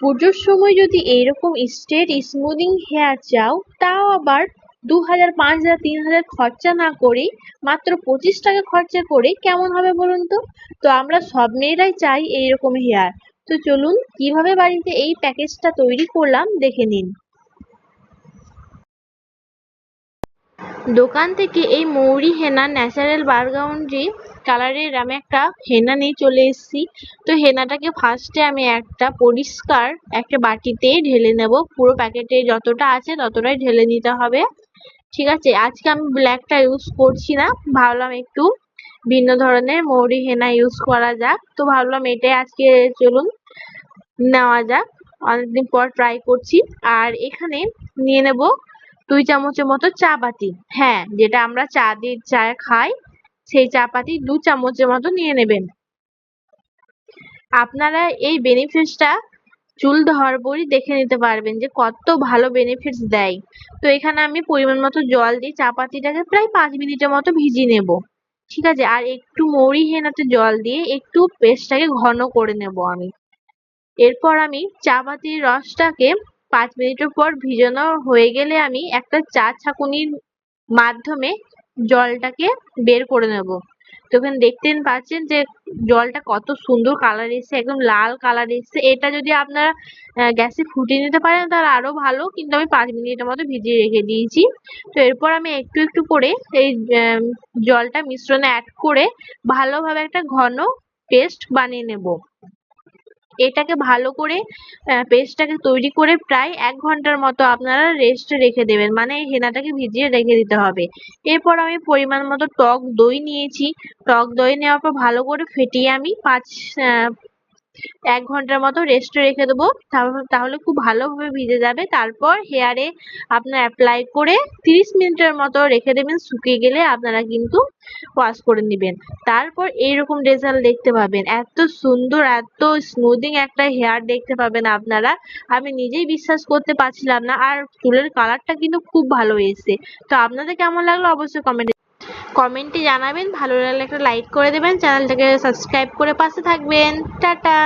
পুজোর সময় যদি এইরকম স্ট্রেট স্মুদিং হেয়ার চাও, তাও আবার দু হাজার পাঁচ হাজার তিন হাজার খরচা না করে মাত্র পঁচিশ টাকা খরচা করে কেমন হবে বলুন তো? তো আমরা সব মেয়েরাই চাই এইরকম হেয়ার তো চলুন কীভাবে বাড়িতে এই প্যাকেজটা তৈরি করলাম দেখে নিন। দোকান থেকে এই মৌরি হেনা ন্যাচারাল বারগাউন্ডি কালারের আমি একটা হেনা নিয়ে চলে এসেছি। তো হেনাটাকে ফার্স্টে আমি একটা পরিষ্কার একটা বাটিতে ঢেলে নেব। পুরো প্যাকেটে যতটা আছে ততটাই ঢেলে নিতে হবে। ঠিক আছে? আজকে আমি ব্ল্যাকটা ইউজ করছি না। ভাবলাম একটু ভিন্ন ধরনের মৌরি হেনা ইউজ করা যাক। তো ভাবলাম এটাই আজকে চলুন নেওয়া যাক। অনেকদিন পর ট্রাই করছি। আর এখানে নিয়ে নেব দুই চামচের মতো চা পাতি হ্যাঁ যেটা আমরা চা দিয়ে, চা খাই। সেই চা পাতি দু চামচের মতো নিয়ে নেবেন। আপনারা এই বেনিফিটসটা চুল পরই দেখে নিতে পারবেন যে কত ভালো বেনিফিটস দেয়। তো এখানে আমি পরিমাণ মতো জল দিয়ে চা পাতিটাকে প্রায় পাঁচ মিনিটের মতো ভিজিয়ে নেব। ঠিক আছে? আর একটু মৌরি হেনাতে জল দিয়ে একটু পেস্টটাকে ঘন করে নেব আমি। এরপর আমি চা পাতির রসটাকে পাঁচ মিনিটের পর ভিজানো হয়ে গেলে আমি একটা চা ছাঁকুনির মাধ্যমে জলটাকে বের করে নেব। তো এখানে দেখতেন পাচ্ছেন যে জলটা কত সুন্দর কালার এসছে, একদম লাল কালার এসছে। এটা যদি আপনারা গ্যাসে ফুটিয়ে নিতে পারেন তাহলে আরও ভালো, কিন্তু আমি পাঁচ মিনিটের মতো ভিজিয়ে রেখে দিয়েছি। তো এরপর আমি একটু একটু করে এই জলটা মিশ্রণে অ্যাড করে ভালোভাবে একটা ঘন পেস্ট বানিয়ে নেব। এটাকে ভালো করে পেস্টটাকে তৈরি করে প্রায় এক ঘণ্টার মতো আপনারা রেস্টে রেখে দেবেন। মানে হেনাটাকে ভিজিয়ে রেখে দিতে হবে। এরপর আমি পরিমাণ মতো টক দই নিয়েছি। টক দই নেওয়ার পর ভালো করে ফেটিয়ে আমি পাঁচ এক ঘণ্টার মতো রেস্টে রেখে দেবো। তাহলে খুব ভালোভাবে ভিজে যাবে। তারপর হেয়ারে আপনার অ্যাপ্লাই করে তিরিশ মিনিটের মতো রেখে দেবেন। শুকিয়ে গেলে আপনারা কিন্তু ওয়াশ করে নেবেন। তারপর এইরকম রেজাল্ট দেখতে পাবেন। এত সুন্দর, এত স্মুদিং একটা হেয়ার দেখতে পাবেন আপনারা। আমি নিজেই বিশ্বাস করতে পারছিলাম না। আর চুলের কালারটা কিন্তু খুব ভালো এসেছে তো আপনাদের কেমন লাগল অবশ্যই কমেন্টে কমেন্টে জানাবেন। ভালো লাগলে একটা লাইক করে দেবেন। চ্যানেলটাকে সাবস্ক্রাইব করে পাশে থাকবেন। টাটা।